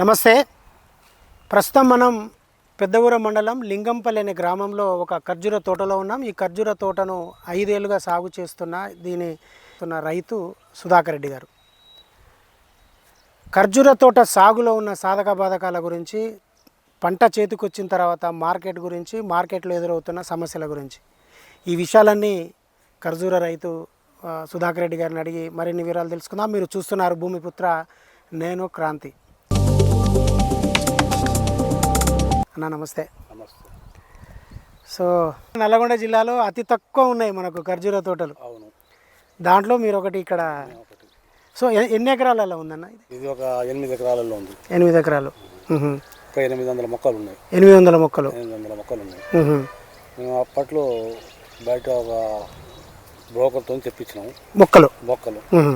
నమస్తే. ప్రస్తుతం మనం పెద్దవూర మండలం లింగంపల్లి అనే గ్రామంలో ఒక ఖర్జూర తోటలో ఉన్నాం. ఈ ఖర్జూర తోటను ఐదేళ్ళుగా సాగు చేస్తున్న దీని రైతు సుధాకర్ రెడ్డి గారు. ఖర్జూర తోట సాగులో ఉన్న సాధక బాధకాల గురించి పంట చేతికొచ్చిన తర్వాత మార్కెట్ గురించి మార్కెట్లో ఎదురవుతున్న సమస్యల గురించి. ఈ విషయాలన్నీ ఖర్జూర రైతు సుధాకర్ రెడ్డి గారిని అడిగి మరిన్ని వివరాలు తెలుసుకుందాం. మీరు చూస్తున్నారు భూమిపుత్ర నేను క్రాంతి. అన్న నమస్తే. నమస్తే. సో నల్లగొండ జిల్లాలో అతి తక్కువ ఉన్నాయి మనకు ఖర్జూర తోటలు. అవును. దాంట్లో మీరు ఒకటి ఇక్కడ సో ఎ- ఎన్ని ఎకరాలలో ఉందన్న ఇది? ఇది ఒక ఎనిమిది ఎకరాలలో ఉంది. ఎనిమిది ఎకరాలు. మ్హూ. ఒక ఎనిమిది వందల మొక్కలు ఉన్నాయి. ఎనిమిది వందల మొక్కలు. ఎనిమిది వందల మొక్కలు ఉన్నాయి. మ్హూ. మేము అప్పట్లో బయట ఒక బ్రోకర్తో తెప్పించినాము. మొక్కలు. మొక్కలు. మ్హూ.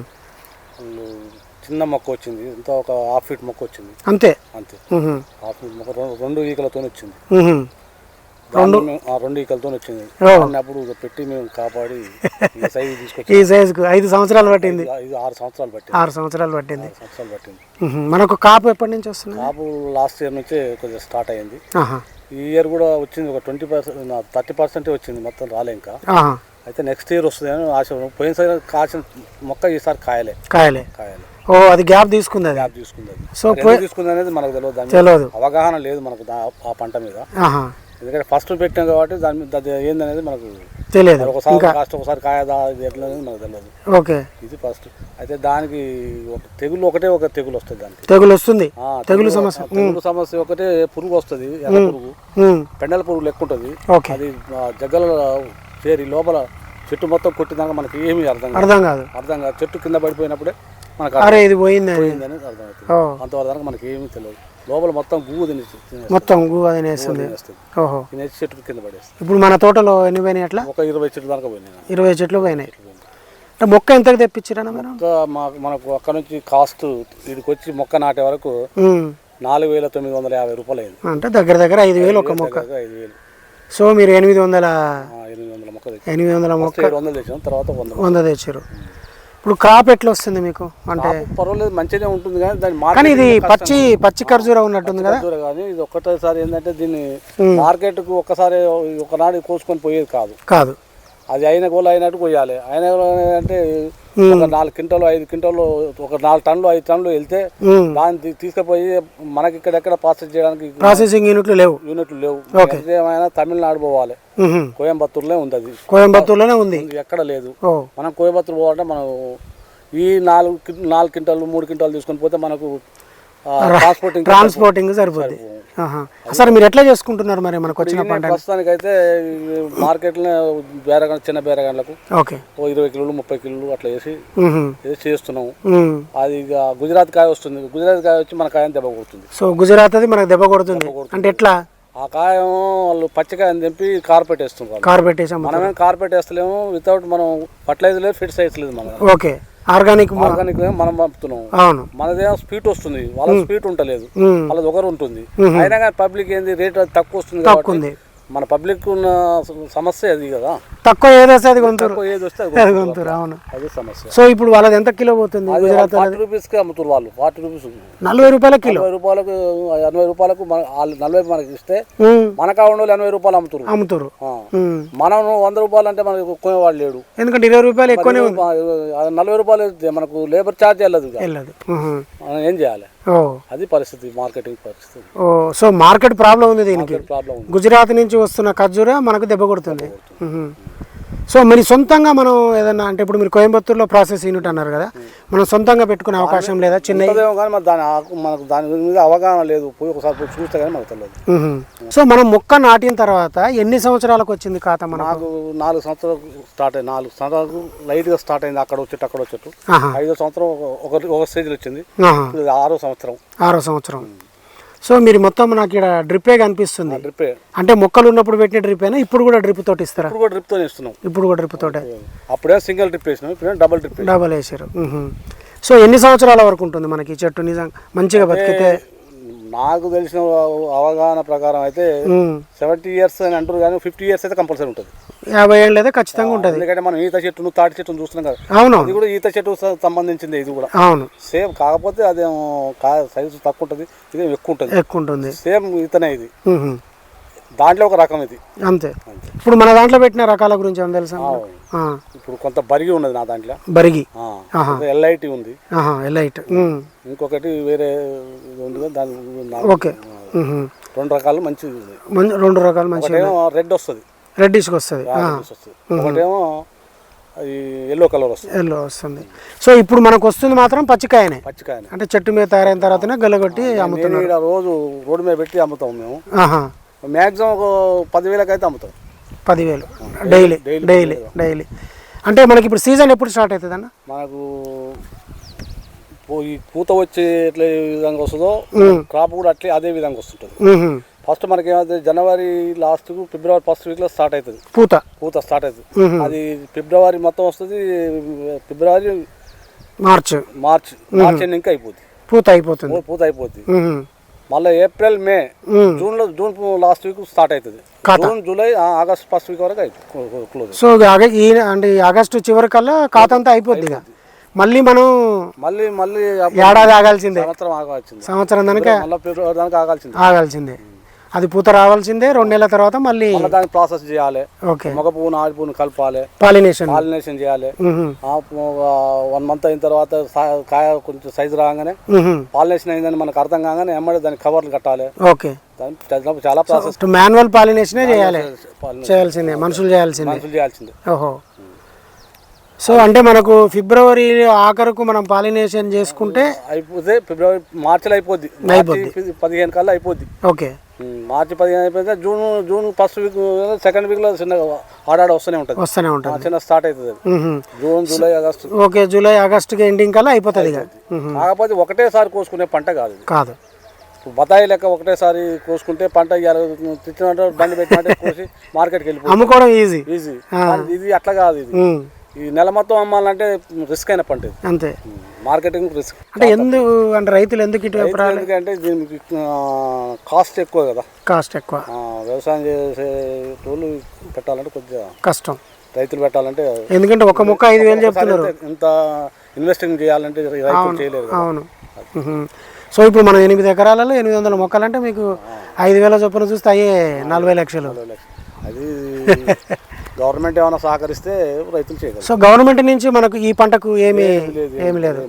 వాళ్ళు చిన్న మొక్క వచ్చింది. ఇంత ఒక హాఫ్ ఫీట్ మొక్క వచ్చింది. అంతే? అంతే. హాఫ్ ఫీట్ మొక్క రెండు- రెండు ఈకలతో వచ్చింది. ఆ, రెండు ఈకలతో వచ్చింది. అప్పుడు పెట్టి మేము కాపాడి ఈ సైజు తీసుకొచ్చి. ఈ సైజుకు ఐదు సంవత్సరాలు పట్టింది. ఆరు సంవత్సరాలు పట్టింది. ఆరు సంవత్సరాలు పట్టింది. సంవత్సరాలు పట్టింది. మనకు కాపు ఎప్పటి నుంచి వస్తుంది? కాపు లాస్ట్ ఇయర్ నుంచే కొంచెం స్టార్ట్ అయింది. ఆహా. ఈ ఇయర్ కూడా వచ్చింది. ఒక ట్వంటీ పర్సెంట్ థర్టీ పర్సెంటే వచ్చింది మొత్తం రాలే ఇంకా అయితే నెక్స్ట్ ఇయర్ వస్తుంది అని ఆశ. పోయినసారి కాసిన మొక్క ఈసారి కాయలే. కాయలే. కాయలే. ఓ అది గ్యాప్ తీసుకుంది అది. గ్యాప్ తీసుకుంది అది. సో ఎందుకు తీసుకుంది అనేది మనకు తెలియదు దాని మీద తెలియదు అవగాహన లేదు మనకు దా- ఆ పంట మీద. ఆహా. ఎందుకంటే ఫస్ట్ పెట్టాం కాబట్టి దాని మీద అది ఏందనేది మనకు తెలియదు. ఒకసారి ఇంకా కాస్ట్ ఒకసారి కాయదా ఇది ఎట్లా అనేది మనకు తెలియదు ఓకే. ఇది ఫస్ట్. అయితే దానికి ఒక తెగులు ఒకటే ఒక తెగులు వస్తుంది దానికి. తెగులు వస్తుంది. ఆ, తెగులు సమస్య. ఆ, తెగులు సమస్య ఒకటే పురుగు వస్తుంది ఎర్ర పురుగు. పెండల పురుగు లెక్క ఉంటుంది. ఓకే. అది ఆ, జగ్గల చేరి లోపల చెట్టు మొత్తం కొట్టినాక మనకి ఏమీ అర్థం కాదు. అర్థం కాదు. అర్థం కాదు. చెట్టు కింద పడిపోయినప్పుడే మనకు అరే ఇది పోయింది అర్థమవుతుంది. ఓ. అంతవరకు మనకి ఏమీ తెలియదు. లోపల మొత్తం గువ్వు తిని తినేస్తుంది. మొత్తం గు అది వేస్తుంది తినేస్తుంది. ఓహో. తినేసి చెట్టు కింద పడేస్తుంది. ఇప్పుడు మన తోటలో ఎన్ని పోయినాయి అట్లా? ఒక ఇరవై చెట్టు దాకా పోయినాయి. ఇరవై చెట్లు పోయినాయి. అంటే మొక్క మీరు ఇంకా మాకు మనకు అక్కడ నుంచి కాస్ట్ వీడికి వచ్చి మొక్క నాటే వరకు. నాలుగు వేల తొమ్మిది వందల యాభై రూపాయలు అయింది. అంటే దగ్గర దగ్గర ఐదు వేలు ఒక మొక్క. ఐదు వేలు. సో మీరు ఎనిమిది వందల ఎనిమిది వందల మొక్క ఎనిమిది వందల మొక్క వందలు తెచ్చాం తర్వాత వంద వంద తెచ్చారు. ఇప్పుడు క్రాప్ ఎట్లా వస్తుంది మీకు? అంటే పర్వాలేదు మంచిగానే ఉంటుంది కానీ దాని కానీ ఇది పచ్చి పచ్చి ఖర్జూర ఉన్నట్టుంది కదా? కానీ ఇది ఒక్కటేసారి ఏంటంటే దీన్ని మార్కెట్కు ఒక్కసారి ఒకనాడు కోసుకొని పోయేది కాదు. కాదు. అది అయిన గోలు అయినట్టు కొయ్యాలి. అయిన అంటే ఒక నాలుగు క్వింటాలు ఐదు క్వింటాలు ఒక నాలుగు టన్నులు ఐదు టన్నులు వెళ్తే. దాన్ని తీసుకుపోయి మనకి ఇక్కడెక్కడ ప్రాసెస్ చేయడానికి ప్రాసెసింగ్ యూనిట్లు లేవు. యూనిట్లు లేవు. ఏమైనా తమిళనాడు పోవాలి. ఉహు. కోయంబత్తూరులో ఉంది అది. కోయంబత్తూర్లోనే ఉంది. ఎక్కడ లేదు. మనం కోయంబత్తూరు పోవాలంటే మనం ఈ నాలుగు నాలుగు క్వింటాలు మూడు క్వింటాలు తీసుకొని పోతే మనకు ట్రాన్స్పోర్టింగ్ ట్రాన్స్పోర్టింగ్ సరిపోద్ది. అసలు మీరు ఎట్లా చేసుకుంటున్నారు మరి మనకు వచ్చిన పంట ప్రస్తుతానికైతే మార్కెట్లో బేరగా చిన్న బేరగాన్లకు ఓకే. ఓ ఇరవై కిలోలు ముప్పై కిలోలు అట్లా వేసి చేస్తున్నాము. అది ఇక గుజరాత్ కాయ వస్తుంది. గుజరాత్ కాయ వచ్చి మన కాయని దెబ్బ కొడుతుంది. సో గుజరాత్ అది మనకు దెబ్బ కొడుతుంది. అంటే ఎట్లా? ఆ కాయం వాళ్ళు పచ్చికాయని తెంపి కార్పెట్ వేస్తున్నారు. కార్బెట్ వేసాం మనమేం కార్పెట్ వేస్తలేము. వితౌట్ మనం ఫర్టిలైజర్ లేదు ఫిట్స్ వేస్తలేదు మనం ఓకే. ఆర్గానిక్ ఆర్గానిక్ మనం పంపుతున్నాం. అవును. మనదేమో స్పీడ్ వస్తుంది. వాళ్ళ స్పీడ్ ఉంటలేదు. వాళ్ళది ఒకరు ఉంటుంది. అయినా కానీ పబ్లిక్ ఏంది? రేట్ తక్కువ వస్తుంది తక్కువ ఉంది. మన పబ్లిక్ ఉన్న సమస్య అది కదా. తక్కువ ఏదొస్తే అది తక్కువ ఏది వస్తే అది. కొంటారు అవును. అదే సమస్య. సో ఇప్పుడు వాళ్ళది ఎంత కిలో పోతుంది అది గుజరాత్ ఫార్టీ రూపీస్కి అమ్ముతారు వాళ్ళు ఫార్టీ రూపీస్ నలభై రూపాయల కిలో? ఎనభై రూపాయలకు ఎనభై రూపాయలకు మన వాళ్ళు నలభై మనకి ఇస్తే ఆ వాళ్ళు ఎనభై రూపాయలు అమ్ముతారు అమ్ముతారు. మనం వంద రూపాయలు అంటే మనకు కొనేవాడు లేడు. ఎందుకంటే ఇరవై రూపాయలు ఎక్కువనే నలభై రూపాయలు మనకు లేబర్ ఛార్జ్ వెళ్ళదు. వెళ్ళదు. మనం ఏం చేయాలి? అది పరిస్థితి మార్కెటింగ్ పరిస్థితి. సో మార్కెట్ ప్రాబ్లం ఉంది దీనికి? గుజరాత్ నుంచి వస్తున్న ఖర్జూర మనకు దెబ్బ కొడుతుంది. సో మరి సొంతంగా మనం ఏదన్నా అంటే ఇప్పుడు మీరు కోయంబత్తూరులో ప్రాసెస్ యూనిట్ అన్నారు కదా మనం సొంతంగా పెట్టుకునే అవకాశం లేదా? చిన్న కానీ మరి దాని మనకు దాని మీద అవగాహన లేదు. పోయి ఒకసారి పోయి చూస్తే కానీ మనకు తెలియదు. సో మనం మొక్క నాటిన తర్వాత ఎన్ని సంవత్సరాలకు వచ్చింది ఖాతా మనకు? నాకు నాలుగు సంవత్సరాలు స్టార్ట్ అయింది నాలుగు సంవత్సరాలకు లైట్గా స్టార్ట్ అయింది అక్కడ వచ్చేట్టు అక్కడ వచ్చేట్టు. ఐదో సంవత్సరం ఒక- ఒక స్టేజ్లో వచ్చింది. ఆరో సంవత్సరం. ఆరో సంవత్సరం. సో మీరు మొత్తం నాకు ఇక్కడ డ్రిప్పే కనిపిస్తుంది. డ్రిప్పే. అంటే మొక్కలు ఉన్నప్పుడు పెట్టిన డ్రిప్ అయినా ఇప్పుడు కూడా డ్రిప్ తోటి ఇస్తారా? ఇప్పుడు కూడా డ్రిప్తో ఇస్తున్నాం. ఇప్పుడు కూడా డ్రిప్ తోటే? అప్పుడే సింగిల్ డ్రిప్ వేసినాం ఇప్పుడు డబుల్ డ్రిప్ డబల్ వేసారు. సో ఎన్ని సంవత్సరాల వరకు ఉంటుంది మనకి ఈ చెట్టు నిజం మంచిగా బతికితే? నాకు తెలిసిన అవగాహన ప్రకారం అయితే. సెవెంటీ ఇయర్స్ అని అంటారు కానీ ఫిఫ్టీ ఇయర్స్ అయితే కంపల్సరీ ఉంటుంది. యాభై ఏళ్ళు అయితే ఖచ్చితంగా ఉంటుంది. ఎందుకంటే మనం ఈత చెట్టును తాటి చెట్టును చూస్తున్నాం కదా. అది అవునవును కూడా ఈత చెట్టు సంబంధించింది ఇది కూడా. అవును. సేమ్ కాకపోతే అదేమో కా సైజు తక్కువ ఉంటుంది ఇది ఎక్కువ ఉంటుంది ఎక్కువ ఉంటుంది సేమ్ ఈతనే ఇది. దాంట్లో ఒక రకం ఇది. అంతే. ఇప్పుడు మన దాంట్లో పెట్టిన రకాల గురించి ఏమైనా తెలుసా ఇప్పుడు కొంత బరిగి ఉన్నది నా దాంట్లో. బరిగి. ఎల్ఐటి ఉంది. ఉమ్. ఇంకొకటి వేరే ఇది ఉంది దాని ఓకే. రెండు రకాలు మంచిది. రెండు రకాలు మంచి రెడ్ వస్తుంది. రెడ్డిష్కి వస్తుంది. ఒకటేమో అది ఎల్లో కలర్ వస్తుంది. ఎల్లో వస్తుంది. సో ఇప్పుడు మనకు వస్తుంది మాత్రం పచ్చికాయనే. పచ్చికాయని. అంటే చెట్టు మీద తయారైన తర్వాతనే గల్లగొట్టి అమ్ముతాం నేను ఇక్కడ రోజు రోడ్డు మీద పెట్టి అమ్ముతాం మేము. మ్యాక్సిమం ఒక పదివేలకి అయితే అమ్ముతాం. పదివేలు. డైలీ డైలీ డైలీ అంటే మనకి ఇప్పుడు సీజన్ ఎప్పుడు స్టార్ట్ అవుతుంది అన్న మనకు ఈ పూత వచ్చే ఎట్లా విధంగా వస్తుందో క్రాప్ కూడా అట్లే అదే విధంగా వస్తుంటుంది. ఫస్ట్ మనకి ఏమవుతుంది జనవరి లాస్ట్ ఫిబ్రవరి ఫస్ట్ వీక్లో స్టార్ట్ అవుతుంది పూత. పూత స్టార్ట్ అవుతుంది. అది ఫిబ్రవరి మొత్తం వస్తుంది ఫిబ్రవరి మార్చ్. మార్చ్ మార్చ్ ఎండింగ్ అయిపోద్ది. పూత అయిపోతుంది. పూత అయిపోద్ది. ఉహు. మళ్ళీ ఏప్రిల్ మే. జూన్లో జూన్ లాస్ట్ వీక్ స్టార్ట్ అవుతుంది. June July August first week వరకు అయిపోతుంది క్లోజ్ సో ఈ అంటే ఆగస్టు చివరి కల్లా ఖాతా అంతా అయిపోద్ది ఇక. మళ్ళీ మనం మళ్ళీ మళ్ళీ ఏడాది ఆగాల్సిందే. సంవత్సరం ఆగాల్సింది. సంవత్సరం దానికి మళ్ళీ ఫిబ్రవరి దానికి ఆగాల్సింది. ఆగాల్సిందే. అది పూత రావాల్సిందే రెండు నెలల తర్వాత మళ్ళీ దానికి ప్రాసెస్ చేయాలి. ఓకే. మగ పువ్వును ఆడి పువ్వును కలపాలి. పాలినేషన్ పాలినేషన్ చేయాలి. వన్ మంత్ అయిన తర్వాత కాయ కొంచెం సైజు రాగానే. పాలినేషన్ అయిందని మనకు అర్థం కాగానే ఎమ్మడి దానికి కవర్లు కట్టాలి. ఓకే. చాలా- ప్రాసెస్ మాన్యువల్ పాలినేషనే చేయాలి? చేయాల్సిందే మనుషులు చేయాల్సిందే. మనుషులు చేయాల్సిందే. ఓహో. సో అంటే మనకు ఫిబ్రవరి ఆఖరుకు మనం పాలినేషన్ చేసుకుంటే అయిపోతే ఫిబ్రవరి మార్చిలో అయిపోద్ది. మార్చి పదిహేను కల్లా అయిపోద్ది. ఓకే. మార్చి పదిహేను అయిపోతే June June first week second వీక్లో చిన్న ఆడాడ వస్తూనే ఉంటుంది. వస్తూనే ఉంటుంది. చిన్న స్టార్ట్ అవుతుంది. June July August. Okay July ఆగస్టుకి ఎండింగ్ కల్లా అయిపోతుంది. కాకపోతే ఒకటేసారి కోసుకునే పంట కాదు కాదు. బత్తాయి లెక్క ఒకటేసారి కోసుకుంటే పంట తెచ్చినట్టు బండి పెట్టినట్టే కోసి మార్కెట్కి వెళ్ళిపోతుంది. అమ్ముకోవడం ఈజీ ఈజీ ఇది అట్లా కాదు ఇది. ఈ నెల మొత్తం అమ్మాలంటే రిస్క్ అయిన పంట అంతే. మార్కెటింగ్ రిస్క్ అంటే ఎందుకు అంటే రైతులు ఎందుకు రా- ఎందుకంటే దీనికి కాస్ట్ ఎక్కువ కదా. కాస్ట్ ఎక్కువ. వ్యవసాయం చేసే వాళ్ళు పెట్టాలంటే కొద్దిగా కష్టం. రైతులు పెట్టాలంటే ఎందుకంటే ఒక ముక్క ఐదు వేలు చెప్తున్నారు. ఇంత ఇన్వెస్టింగ్ చేయాలంటే రైతులు చేయలేరు. అవును. సో ఇప్పుడు మనం ఎనిమిది ఎకరాలలో ఎనిమిది వందల మొక్కలంటే మీకు ఐదు వేల చొప్పున చూస్తే అయ్యే నలభై లక్షలు. అది గవర్నమెంట్ ఏమైనా సహకరిస్తే రైతులు చేయగలరు. సో గవర్నమెంట్ నుంచి మనకు ఈ పంటకు ఏమీ లేదు, ఏమి లేదు.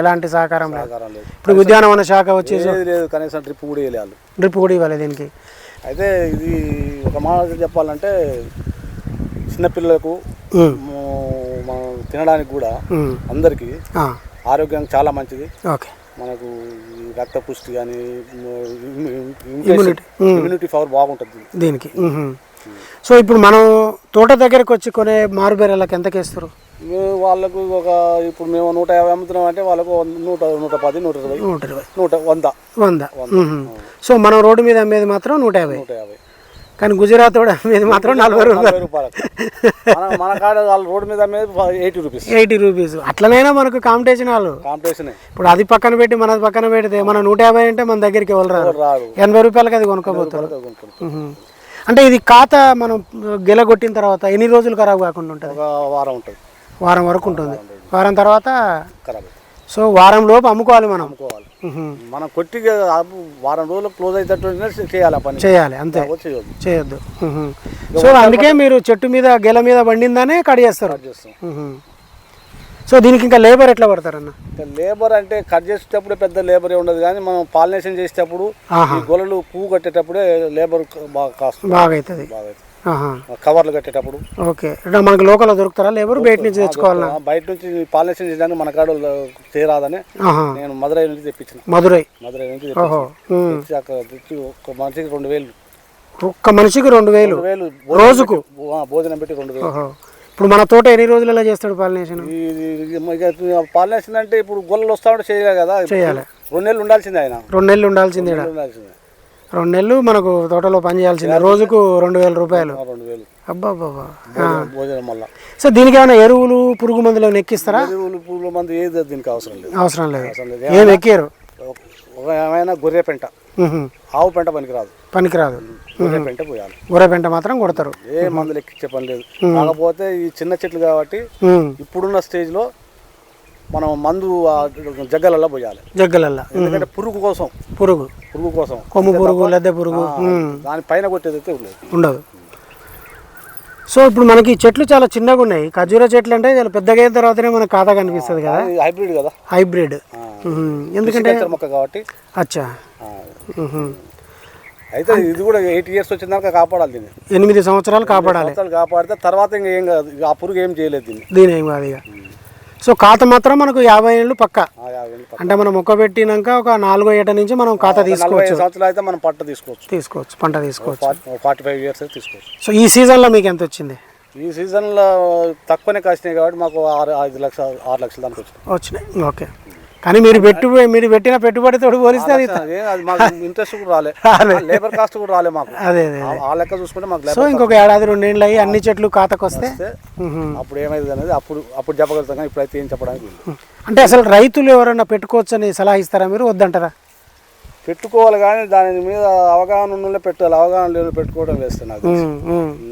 ఎలాంటి సహకారం లేదు. సహకారం లేదు. ఇప్పుడు ఉద్యానవన శాఖ వచ్చి ఏది లేదు కనీసం ట్రిప్ కూడా వేయాలి డ్రిప్ కూడా ఇవ్వాలి దీనికి. అయితే ఇది ఒక మాట చెప్పాలంటే చిన్నపిల్లలకు తినడానికి కూడా అందరికీ ఆరోగ్యం చాలా మంచిది. ఓకే. మనకు రక్త పుష్టి కానీ. ఇమ్యూనిటీ పవర్ బాగుంటుంది దీనికి. సో ఇప్పుడు మనం తోట దగ్గరకు వచ్చి కొనే మారుబేరలకు ఎంతకి వేస్తారు మేము వాళ్ళకు ఒక ఇప్పుడు మేము నూట యాభై అమ్ముతున్నాం అంటే వాళ్ళకు నూట నూట పది నూట ఇరవై. నూట ఇరవై. నూట వంద. వంద. సో మనం రోడ్డు మీద అమ్మేది మాత్రం నూట యాభై. నూట యాభై. కానీ గుజరాత్ వాడు అమ్మేది మాత్రం నలభై రూపాయలు. మన కాడ వాళ్ళ రోడ్డు మీద అమ్మేది ఎయిటీ రూపీస్. Eighty rupees. అట్లనైనా మనకు కాంపిటీషన్ వాళ్ళు. కాంపిటీషన్. ఇప్పుడు అది పక్కన పెట్టి మనది పక్కన పెడితే మన నూట యాభై అంటే మన దగ్గరికి ఎవరు రాదు ఎనభై రూపాయలకి అది కొనుక్కోబోతారు. అంటే ఇది ఖాత మనం గెలగొట్టిన తర్వాత ఎన్ని రోజులు ఖరాబ్ కాకుండా ఉంటుంది? వారం ఉంటుంది. వారం వరకు ఉంటుంది. వారం తర్వాత ఖరాబ్. సో వారం లోపు అమ్ముకోవాలి మనం. అమ్ముకోవాలి. మనం కొట్టిగా ఆపు వారం రోజులు క్లోజ్ అయ్యేటట్టు చేయాలి పని. చేయాలి అంతే. చేయొద్దు. సో అందుకే మీరు చెట్టు మీద గెల మీద బండిందానే కట్ చేస్తారు. సో దీనికి ఇంకా లేబర్ ఎట్లా పడతారన్న? లేబర్ అంటే కట్ చేసేటప్పుడు పెద్ద లేబర్ ఉండదు కానీ మనం పాలినేషన్ చేసేటప్పుడు ఈ గొలలు పువ్వు కట్టేటప్పుడే లేబర్ బాగా కాస్ట్ బాగా అవుతుంది కవర్లు కట్టేటప్పుడు. ఓకే. మనకు లోకల్లో దొరుకుతారా? లేబర్ బయట నుంచి తెచ్చుకోవాలా బయట నుంచి పాలినేషన్ చేయడానికి మన కాడ చేయరాదని ఆహా. నేను మదురై నుంచి తెప్పించిన. మధురై. మదురై నుంచి ఒక మనిషికి రెండు వేలు. ఒక్క మనిషికి రెండు వేలు. వేలు. రోజుకు? భోజనం పెట్టి రెండు వేలు. ఇప్పుడు మన తోట ఎన్ని రోజులలో చేస్తాడు పాలినేషన్? పాలినేషన్ అంటే ఇప్పుడు గొల్లలు వస్తా ఉంటే చేయలేదు కదా చేయాలి. రెండు నెలలు ఉండాల్సిందే ఆయన. రెండు నెలలు ఉండాల్సిందే రెండు నెలలు మనకు తోటలో పని చేయాల్సిందే. రోజుకు రెండు వేల రూపాయలు. అబ్బా సో దీనికి ఏమైనా ఎరువులు పురుగు మందులు ఎక్కిస్తారా? ఎరువులు పూల మంది ఏది దీనికి అవసరం లేదు. అవసరం లేదు. ఏం ఎక్కారు? ఏమైనా గొర్రె పెంట. ఆవు పెంట పనికిరాదు. పనికిరాదు. పెంట పోయాలి. గొర్రె పెంట మాత్రం కొడతారు. ఏ మందులు ఎక్కించే పని లేదు. కాకపోతే ఈ చిన్న చెట్లు కాబట్టి. ఇప్పుడున్న స్టేజ్లో మనం మందు ఆ జగ్గలలో పోయాలి. జగ్గలల్లా. ఎందుకంటే పురుగు కోసం. పురుగు. పురుగు కోసం. కొమ్ము పురుగు లద్దె పురుగు. దాని పైన కొట్టేది అయితే లేదు ఉండదు. సో ఇప్పుడు మనకి చెట్లు చాలా చిన్నగా ఉన్నాయి. ఖర్జూర చెట్లు అంటే చాలా పెద్దగా అయిన తర్వాతనే మనకు ఖాతా కనిపిస్తుంది కదా. హైబ్రిడ్ కదా. హైబ్రిడ్. ఎందుకంటే మొక్క కాబట్టి. అచ్చా. అయితే ఇది కూడా ఎయిట్ ఇయర్స్ వచ్చిన దాకా కాపాడాలి దీన్ని. ఎనిమిది సంవత్సరాలు కాపాడాలి. కాపాడితే తర్వాత ఇంకా ఏం కాదు. ఆ పురుగు ఏం చేయలేదు దీన్ని. దీని ఏం కాదు ఇక. సో ఖాతా మాత్రం మనకు యాభై ఏళ్ళు పక్క. అంటే మనం మొక్క పెట్టినాక ఒక నాలుగో ఏట నుంచి మనం ఖాతా తీసుకోవచ్చు. సంవత్సరాలు అయితే మనం పట్ట తీసుకోవచ్చు. తీసుకోవచ్చు పంట తీసుకోవచ్చు. ఫార్టీ ఫైవ్ ఇయర్స్ తీసుకోవచ్చు. సో ఈ సీజన్లో మీకు ఎంత వచ్చింది? ఈ సీజన్లో తక్కువనే కాసినాయి కాబట్టి మాకు ఆరు ఐదు లక్షలు ఆరు లక్షల దానికి వచ్చినాయి. ఓకే. కానీ మీరు పెట్టు మీరు పెట్టిన పెట్టుబడితో పోలిస్తే అది ఇంట్రెస్ట్ కూడా రాలే. లేబర్ కాస్ట్ కూడా రాలే మాకు అదే అదే ఆ- లెక్క చూసుకుంటే మాకు సో ఇంకొక ఏడాది రెండేళ్ళు అయ్యి అన్ని చెట్లు ఖాతాకు వస్తే వస్తే మ్మ్. అప్పుడు ఏమైంది అనేది అప్పుడు అప్పుడు చెప్పగలుగుతాం కానీ ఇప్పుడైతే ఏం చెప్పడానికి. అంటే అసలు రైతులు ఎవరన్నా పెట్టుకోవచ్చని సలహా ఇస్తారా మీరు వద్దంటారా పెట్టుకోవాలి కానీ దాని మీద అవగాహన ఉన్న పెట్టాలి. అవగాహన లేదు పెట్టుకోవడం వేస్తే నాకు.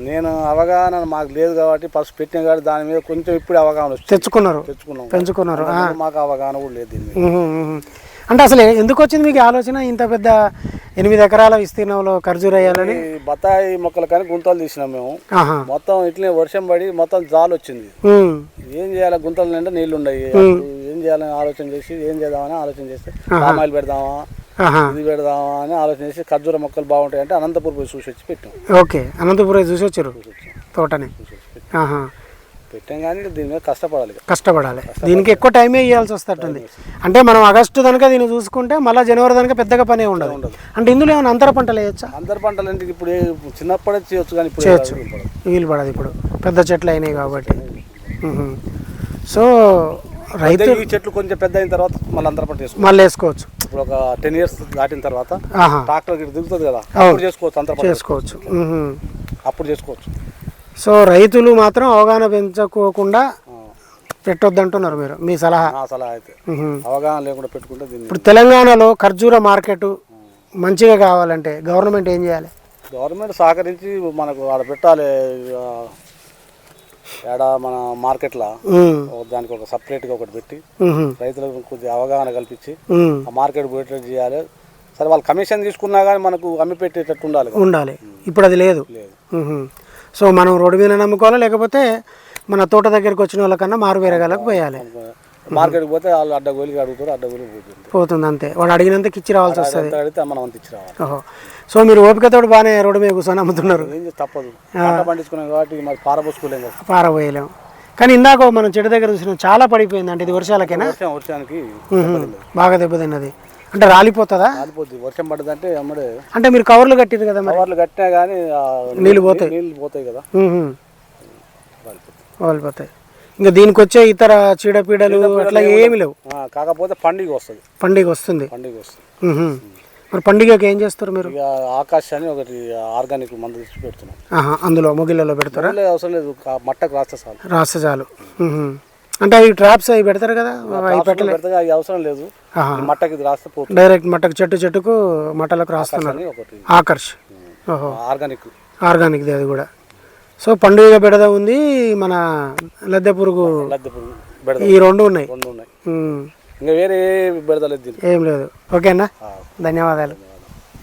నేను అవగాహన మాకు లేదు కాబట్టి ఫస్ట్ పెట్టిన కాబట్టి దాని మీద కొంచెం ఇప్పుడు అవగాహన వచ్చింది తెచ్చుకున్నారు. తెచ్చుకున్నాం పెంచుకున్నారు. మాకు అవగాహన కూడా లేదు దీని మీద. అంటే అసలు ఎందుకు వచ్చింది మీకు ఆలోచన? ఇంత పెద్ద ఎనిమిది ఎకరాల విస్తీర్ణంలో ఖర్జూర వేయాలని? బత్తాయి మొక్కలు కానీ గుంతలు తీసినాం మేము. మొత్తం ఇట్లనే వర్షం పడి మొత్తం జాలు వచ్చింది. ఏం చేయాలి? గుంతల నిండా నీళ్ళు ఉన్నాయి. ఏం చేయాలని ఆలోచన చేసి ఏం చేద్దామని ఆలోచన చేస్తే పామాయిల్ పెడదామా? ఇది పెడదామా అని ఆలోచన చేసి ఖర్జూర మొక్కలు బాగుంటాయి అంటే అనంతపూర్ పోయి చూసి వచ్చి పెట్టాం. ఓకే అనంతపురం చూసి వచ్చారు? తోటని? పెట్టాం. కానీ దీని మీద కష్టపడాలి. కష్టపడాలి. దీనికి ఎక్కువ టైమే ఇవ్వాల్సి వస్తట్టుంది. అంటే మనం ఆగస్టు కనుక దీన్ని చూసుకుంటే మళ్ళీ జనవరి కనుక పెద్దగా పనే ఉండదు. అంటే ఇందులో ఏమైనా అంతర పంటలు వేయచ్చా? అందరి పంటలు అంటే ఇప్పుడు చిన్నప్పుడే చేయొచ్చు కానీ ఇప్పుడు చేయొచ్చు. వీలు పడదు. ఇప్పుడు. పెద్ద చెట్లు అయినాయి కాబట్టి. సో రైతు చెట్లు కొంచెం పెద్ద అయిన తర్వాత మళ్ళీ అందరి పంట మళ్ళీ వేసుకోవచ్చు. ఇప్పుడు ఒక టెన్ ఇయర్స్ దాటిన తర్వాత ట్రాక్టర్ దిగుతుంది కదా అప్పుడు చేసుకోవచ్చు పంట చేసుకోవచ్చు. అప్పుడు చేసుకోవచ్చు. సో రైతులు మాత్రం అవగాహన పెంచుకోకుండా. పెట్టొద్దంటున్నారు మీరు మీ సలహా? సలహా అయితే. అవగాహన లేకుండా పెట్టుకుంటే ఇప్పుడు తెలంగాణలో ఖర్జూర మార్కెట్ మంచిగా కావాలంటే గవర్నమెంట్ ఏం చేయాలి? గవర్నమెంట్ సహకరించి మనకు ఆడ పెట్టాలి ఏడ మన మార్కెట్లో దానికి ఒక సపరేట్గా ఒకటి పెట్టి రైతులకు కొద్దిగా అవగాహన కల్పించి ఆ మార్కెట్ పోయేటట్టు చేయాలి. సరే వాళ్ళు కమిషన్ తీసుకున్నా కానీ మనకు అమ్మి పెట్టేటట్టు ఉండాలి. ఉండాలి. ఇప్పుడు అది లేదు. సో మనం రోడ్డు మీద నమ్ముకోవాలి? లేకపోతే మన తోట దగ్గరికి వచ్చిన వాళ్ళకన్నా మారు వేరే గలకు పోయాలి మార్కెట్కి పోతే వాళ్ళు అడ్డగోలికి అడుగుతారు అడ్డగోలికి పోతుంది. పోతుంది అంతే వాడు అడిగినంతకి ఇచ్చి రావాల్సి వస్తుంది. అడిగితే మనం అంత ఇచ్చి రావాలి. సో మీరు ఓపికతో బాగానే రోడ్డు మీద కూర్చొని అమ్ముతున్నారు తప్పదు. పండించుకున్నాం కాబట్టి మరి పారబోసుకోలేం కదా. పారబోయలేం. కానీ ఇందాక మనం చెట్టు దగ్గర చూసిన చాలా పడిపోయింది అంటే ఇది వర్షాలకేనా? వర్షం వర్షానికి. బాగా దెబ్బతిన్నది. అంటే రాలిపోతుందా? కాలిపోద్ది వర్షం పడ్డదంటే అమ్మడే. అంటే మీరు కవర్లు కట్టిరు కదా మరి? కవర్లు కట్టినా కానీ నీళ్ళు పోతాయి. నీళ్ళు పోతాయి కదా. రాలిపోతాయి. ఇంకా దీనికి వచ్చే ఇతర చీడపీడలు అట్లా ఏమి లేవు. కాకపోతే పండుగ వస్తుంది పండుగ వస్తుంది పండుగ వస్తుంది. మరి పండుగకి ఏం చేస్తారు మీరు? ఇక ఆకాశ్ అని ఒకటి ఆర్గానిక్ మందు తెచ్చి పెడుతున్నాం. ఆహా, అందులో మొగిళ్ళలో పెడతారా? లేదు అవసరం లేదు కా- మట్టకు రాస్తే చాలు. రాసజాలు ఉహు. అంటే అవి ట్రాప్స్ అవి పెడతారు కదా? అవి పెట్టలే. అవసరం లేదు. ఆహా. ఈ మట్టకి ఇది రాస్తే పోతుంది. డైరెక్ట్ మట్టకు చెట్టు చెట్టుకు మట్టలకు రాస్తున్నారు. అని ఒకటి. ఆకర్ష్. ఓహో. ఆర్గానిక్. ఆర్గానిక్ది అది కూడా. సో పండుగ బెడద ఉంది మన లద్దె పురుగు లద్దె పురుగు బెడద ఈ రెండు ఉన్నాయి. రెండు ఉన్నాయి. ఇంకా వేరే ఏ బెడదలేదు దీనికి ఏం లేదు. ఓకేనా. ధన్యవాదాలు.